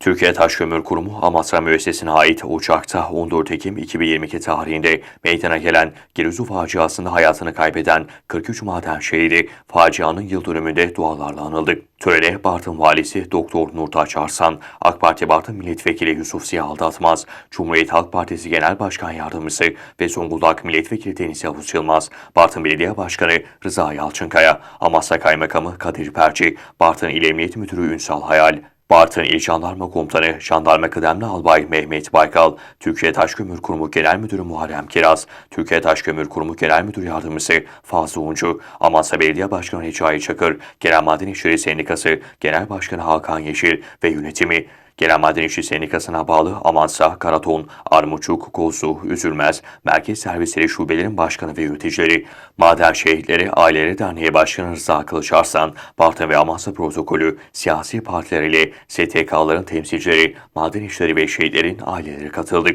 Türkiye Taş Kömür Kurumu Amasra Müessesesi'ne ait uçakta 14 Ekim 2022 tarihinde meydana gelen Girezu faciasında hayatını kaybeden 43 maden şehidi facianın yıl dönümünde dualarla anıldı. Törene Bartın Valisi Doktor Nurtaç Arslan, AK Parti Bartın Milletvekili Yusuf Ziya Aldatmaz, Cumhuriyet Halk Partisi Genel Başkan Yardımcısı ve Zonguldak Milletvekili Deniz Yavuz Yılmaz, Bartın Belediye Başkanı Rıza Yalçınkaya, Amasya Kaymakamı Kadir Perci, Bartın İl Emniyet Müdürü Ünsal Hayal, Bartın İl Jandarma Komutanı Jandarma Kıdemli Albay Mehmet Baykal, Türkiye Taş Kömür Kurumu Genel Müdürü Muharrem Kiraz, Türkiye Taş Kömür Kurumu Genel Müdür Yardımcısı Fazlı Uncu, Amasya Belediye Başkanı Recai Çakır, Genel Maden İşleri Sendikası Genel Başkanı Hakan Yeşil ve yönetimi, Genel Maden İşçi Sendikası'na bağlı Amansa, Karaton, Armuçuk, Kozlu, Üzülmez, Merkez Servisleri Şubelerin Başkanı ve yöneticileri, Maden Şehitleri Aileleri Derneği Başkanı Rıza Kılıç Arslan, Bartın ve Amasya Protokolü, siyasi partiler ile STK'ların temsilcileri, maden işleri ve şehitlerin aileleri katıldı.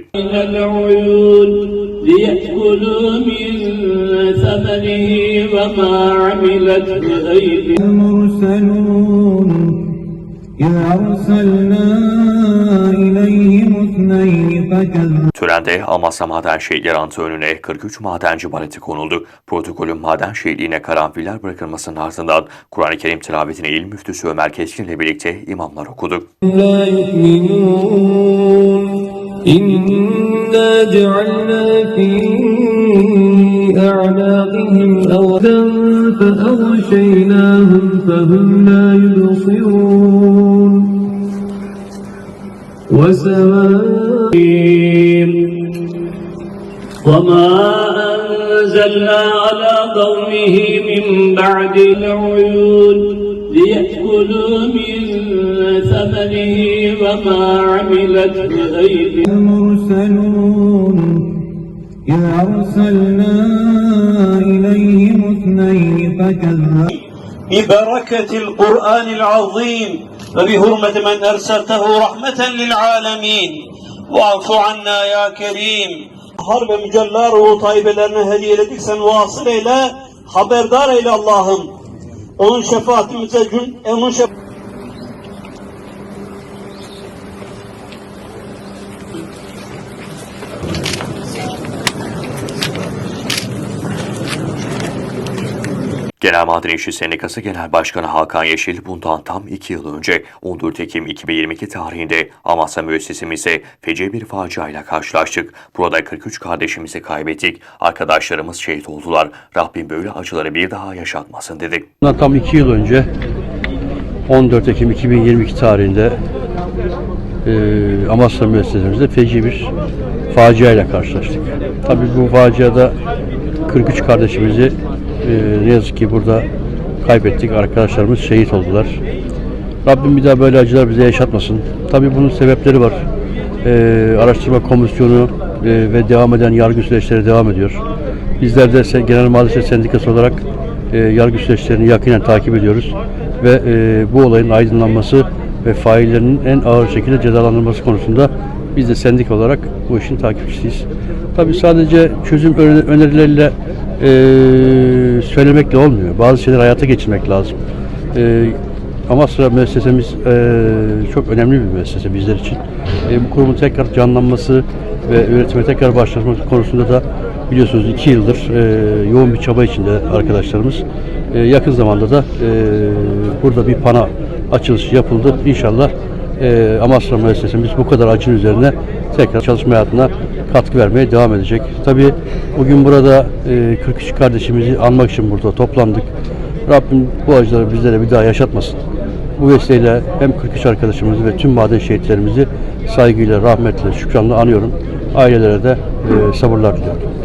Törende Amasya Maden Şehitleri Antrenörü'ne 43 madenci bareti konuldu. Protokolün maden şehitliğine karanfiller bırakılmasının ardından Kur'an-ı Kerim tilavetini il müftüsü Ömer Keskin ile birlikte imamlar okudu. La ce'alna fi a'naqihim avdan fe avşeynahum la yubsirun وسواء وما أنزلنا على قومه من بعد العيون ليأكلوا من ثمنه وما عملت أيديهم المرسلون. إذ أرسلنا إليهم اثنين فكذبوا ببركة القرآن العظيم. ve bi hurmeti men ersertehu rahmeten lil alemin. Va'fu anna ya kerim. Har ve mücella ruhu tayyibelerine hediyeledik sen vasıl eyle, haberdar eyle Allah'ım. Onun şefaatimize, onun şefaatimize, Genel Maden İşçi Sendikası Genel Başkanı Hakan Yeşil bundan tam 2 yıl önce 14 Ekim 2022 tarihinde Amasya müessesemizde feci bir faciayla karşılaştık. Burada 43 kardeşimizi kaybettik. Arkadaşlarımız şehit oldular. Rabbim böyle acıları bir daha yaşatmasın dedik. Bundan tam iki yıl önce 14 Ekim 2022 tarihinde e, Amasya müessesemizde feci bir facia ile karşılaştık. Tabii bu faciada 43 kardeşimizi e, ne yazık ki burada kaybettik. Arkadaşlarımız şehit oldular. Rabbim bir daha böyle acılar bize yaşatmasın. Tabii bunun sebepleri var. E, araştırma komisyonu e, ve devam eden yargı süreçleri devam ediyor. Bizler de Genel Maden Sendikası olarak e, yargı süreçlerini yakinen takip ediyoruz ve e, bu olayın aydınlanması ve faillerinin en ağır şekilde cezalandırılması konusunda biz de sendik olarak bu işin takipçisiyiz. Tabii sadece çözüm öne- önerileriyle e, söylemekle olmuyor. Bazı şeyleri hayata geçirmek lazım. E, Amasra müessesemiz e, çok önemli bir müessese bizler için. E, bu kurumun tekrar canlanması ve üretime tekrar başlaması konusunda da biliyorsunuz iki yıldır e, yoğun bir çaba içinde arkadaşlarımız. E, yakın zamanda da e, burada bir pana açılışı yapıldı. İnşallah e, Amasra müessesemiz bu kadar acın üzerine tekrar çalışma hayatına katkı vermeye devam edecek. Tabii bugün burada e, 43 kardeşimizi anmak için burada toplandık. Rabbim bu acıları bizlere bir daha yaşatmasın. Bu vesileyle hem 43 arkadaşımızı ve tüm maden şehitlerimizi saygıyla, rahmetle, şükranla anıyorum. Ailelere de e, sabırlar diliyorum.